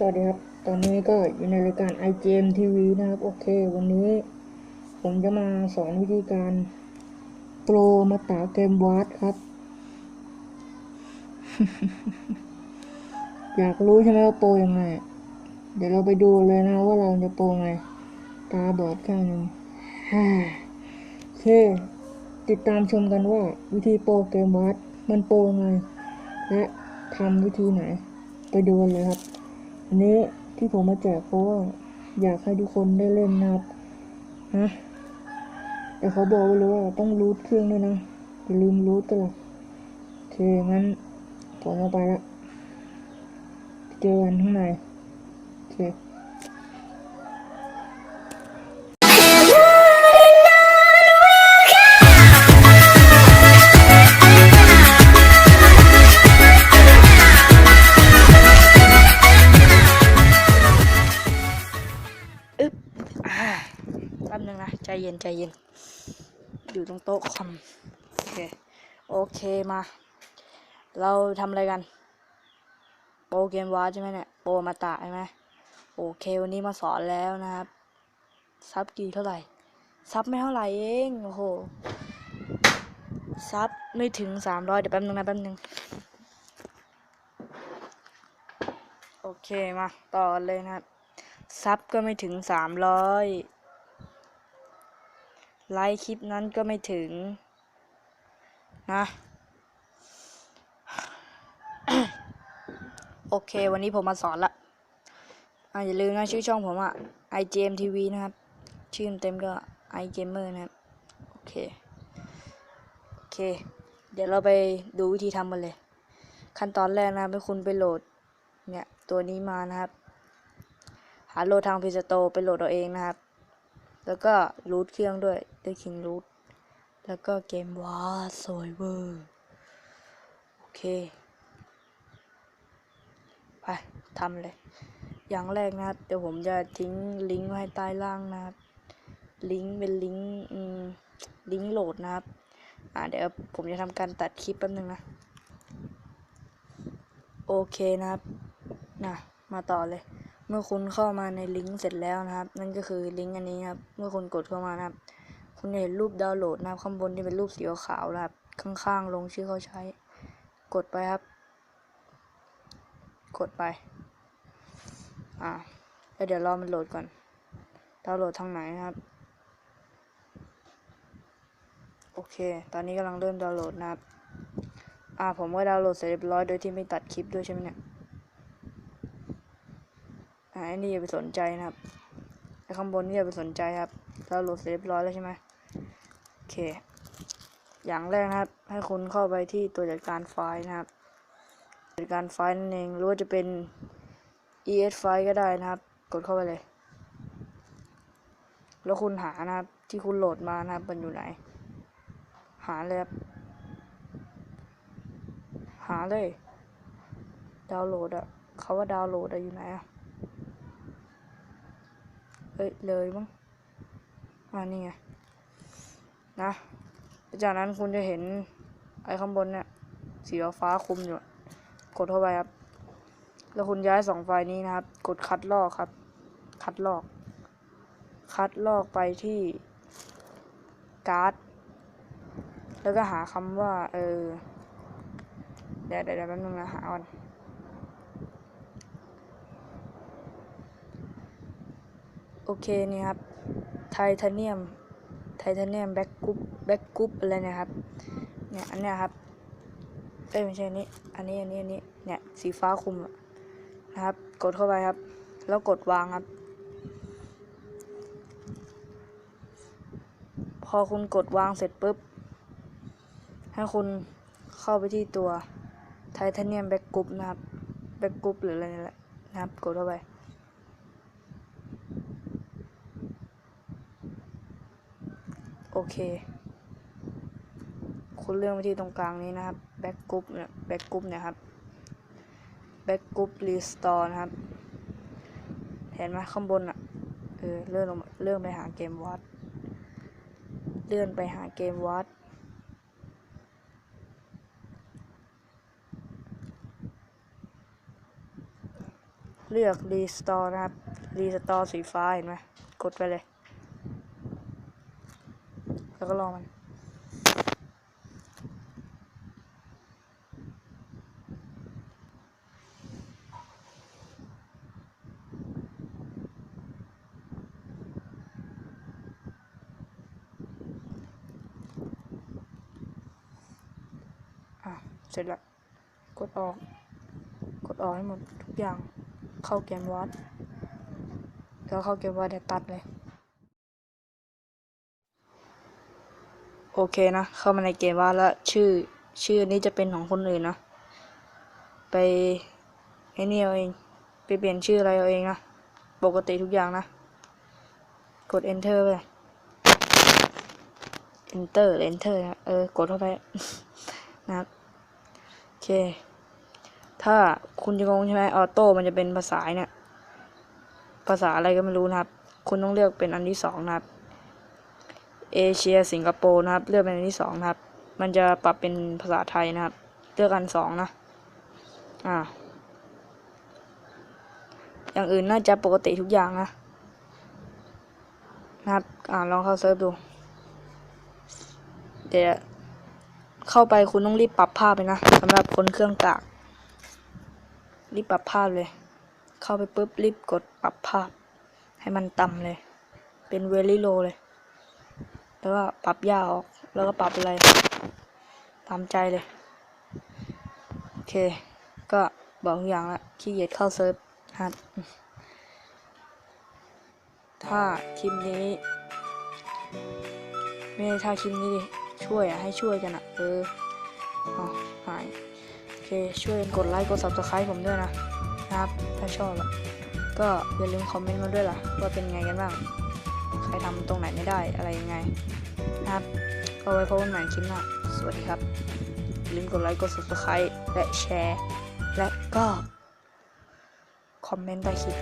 สวัสดีครับ ตอนนี้ก็อยู่ในรายการ iGM TV นะครับ โอเค วันนี้ผมจะมาสอนวิธีการโปรมาตาเกมวาร์ดครับ อยากรู้ใช่ไหมว่าโปรยังไง เดี๋ยวเราไปดูเลยนะว่าเราจะโปรไง ตาบอดข้างหนึ่งโอเค ติดตามชมกันว่าวิธีโปรเกมวาร์ดมันโปรไง และทำวิธีไหน ไปดูกันเลยครับ อันนี้ที่ผมมาแจกเพราะว่าอยากให้ทุกคนได้เล่นนะครับฮะแต่เขาบอกไว้เลยว่าต้องรูทเครื่องด้วยนะอย่าลืมรูทกันละโอเคงั้นผมเอาไปละเจอกันข้างในโอเค ใจเย็น อยู่ตรงโต๊ะคอมโอเค โอเคมา เราทำอะไรกัน โปรเกมวาร์ใช่ไหมเนี่ย โปรมาตะใช่ไหมโอเค วันนี้มาสอนแล้วนะครับ ซับกี่เท่าไหร่ ซับไม่เท่าไหร่เอง โอ้โห ซับไม่ถึงสามร้อยเดี๋ยวแป๊บนึงนะแป๊บนึงโอเค มา ต่อเลยนะครับ ซับก็ไม่ถึงสามร้อย ไลค์คลิปนั้นก็ไม่ถึง นะ โอเค วันนี้ผมมาสอนละอะอย่าลืมนะชื่อช่องผมอะ iGM TV นะครับ ชื่อเต็มก็ iGamer นะครับ โอเค โอเค เดี๋ยวเราไปดูวิธีทำกันเลย ขั้นตอนแรกนะให้คุณไปโหลด เนี่ย ตัวนี้มานะครับ หาโหลดทางพีสโตไปโหลดเอาเองนะครับ แล้วก็รูทเครื่องด้วยด้วยคิงรูทแล้วก็เกมว้าสวยเวอร์โอเค ไปทำเลย อย่างแรกนะครับเดี๋ยวผมจะทิ้งลิงก์ไว้ใต้ล่างนะลิงก์เป็นลิงก์ลิงก์โหลดนะครับ อ่าเดี๋ยวผมจะทำการตัดคลิปแป๊บนึงนะ โอเคนะครับ นะ มาต่อเลย เมื่อคุณเข้ามาในลิงก์เสร็จแล้วนะครับ นั่นก็คือลิงก์อันนี้ครับ เมื่อคุณกดเข้ามานะครับ คุณจะเห็นรูปดาวน์โหลดนะครับข้างบนที่เป็นรูปสีขาวนะครับ ข้างๆ ลงชื่อเขาใช้ กดไปครับ กดไป อ่าแล้วเดี๋ยวรอมันโหลดก่อน ดาวน์โหลดทางไหนนะครับ โอเค ตอนนี้กำลังเริ่มดาวน์โหลดนะครับ อ่า ผมก็ดาวน์โหลดเสร็จเรียบร้อยโดยที่ไม่ตัดคลิปด้วยใช่ไหมเนี่ย อันนี้อย่าไปสนใจนะครับไอ้ข้างบนนี่อย่าไปสนใจครับดาโหลดเสร็จเรียบร้อยแล้วใช่ไหมโอเค อย่างแรกนะครับ ให้คุณเข้าไปที่ตัวจัดการไฟล์นะครับ จัดการไฟล์นั่นเองหรือว่าจะเป็น es ไฟล์ก็ได้นะครับ กดเข้าไปเลย แล้วคุณหานะครับ ที่คุณโหลดมานะครับมันอยู่ไหน หาเลยครับหาเลย ดาวน์โหลดอะเขาว่าดาวน์โหลดอะอยู่ไหนอะ เอ้ย เลยมั้งอ่านี่ไง นะจากนั้นคุณจะเห็นไอ้ข้างบนเนี่ยสีฟ้าคุมอยู่ กดเข้าไปครับ แล้วคุณย้ายสองไฟล์นี้นะครับ กดคัดลอกครับ คัดลอก คัดลอกไปที่การ์ด แล้วก็หาคำว่า เออ เดี๋ยวเดี๋ยวแป๊บนึงนะหาก่อน โอเคนี่ครับไทเทเนียมไทเทเนียมแบ็กกรุ๊ปแบ็กกรุ๊ปอะไรเนะครับเนี่ยอันเนี้ยครับเอ้ยไม่ใช่อันนี้อันนี้อันนี้อันนี้เนี่ยสีฟ้าคุมนะครับ กดเข้าไปครับ แล้วกดวางครับ พอคุณกดวางเสร็จปุ๊บ ให้คุณเข้าไปที่ตัวไทเทเนียมแบ็กกรุ๊ปนะครับแบ็กกรุ๊ปหรืออะไรนี่แหละนะครับ กดเข้าไป อเค คุณเลื่อนไปที่ตรงกลางนี้นะครับแบ็กกรุ๊ปเนี่ยแบ็กกรุ๊ปเนี่ยครับแบ็กกรุ๊ปรีสตอร์นะครับ เห็นไหมข้างบนอะ เออ เลื่อนลงเลื่อนไปหาเกมวัด เลื่อนไปหาเกมวัดเลือก Restore นะครับ Restore สีฟ้าเห็นไหมกดไปเลย แล้วก็รอมัน อะ เสร็จแล้วกดออก กดออกให้หมดทุกอย่าง เข้าเกมวัดแล้วเข้าเกมวัดเดี๋ยวตัดเลย โอเคนะ เข้ามาในเกมวัดแล้วชื่อชื่อนี้จะเป็นของคนอื่นนะ ไปไอ้นี่เอาเอง ไปเปลี่ยนชื่ออะไรเอาเองนะ ปกติทุกอย่างนะ กด enter ไป enter enter นะ เออ กดเข้าไป นะครับโอเค ถ้าคุณจะงงใช่ไหมออโต้มันจะเป็นภาษาเนี่ย ภาษาอะไรก็ไม่รู้นะครับ คุณต้องเลือกเป็นอันที่สองนะครับ เอเชียสิงคโปร์นะครับ เลือกเป็นอันที่สองนะครับ มันจะปรับเป็นภาษาไทยนะครับ เลือกอันสองนะ อ่า อย่างอื่นน่าจะปกติทุกอย่างนะ นะครับ อ่าลองเข้าเซิร์ฟดู เดี๋ยวเข้าไปคุณต้องรีบปรับภาพเลยนะสำหรับคนเครื่องกาก รีบปรับภาพเลย เข้าไปปุ๊บรีบกดปรับภาพ ให้มันต่ำเลย เป็นเวลี่โลเลย แล้วก็ปรับยาออก แล้วก็ปรับอะไร ตามใจเลย โอเค ก็บอกทุกอย่างละขี้เกียจเข้าเซิร์ฟนะถ้าคลิปนี้ ไม่ใช่ถ้าคลิปนี้ดิ ช่วยอะให้ช่วยกันอะเออเอหาย โอเค ช่วยกดไลค์ กด subscribe ผมด้วยนะ นะครับ ถ้าชอบก็อย่าลืมคอมเมนต์มาด้วยล่ะ ว่าเป็นไงกันบ้าง ใครทำตรงไหนไม่ได้อะไรยังไงนะครับก็ไว้พบกันใหม่คลิปหน้าสวัสดีครับอย่าลืมกดไลค์กด subscribe และแชร์ และก็ คอมเมนต์ใต้คลิป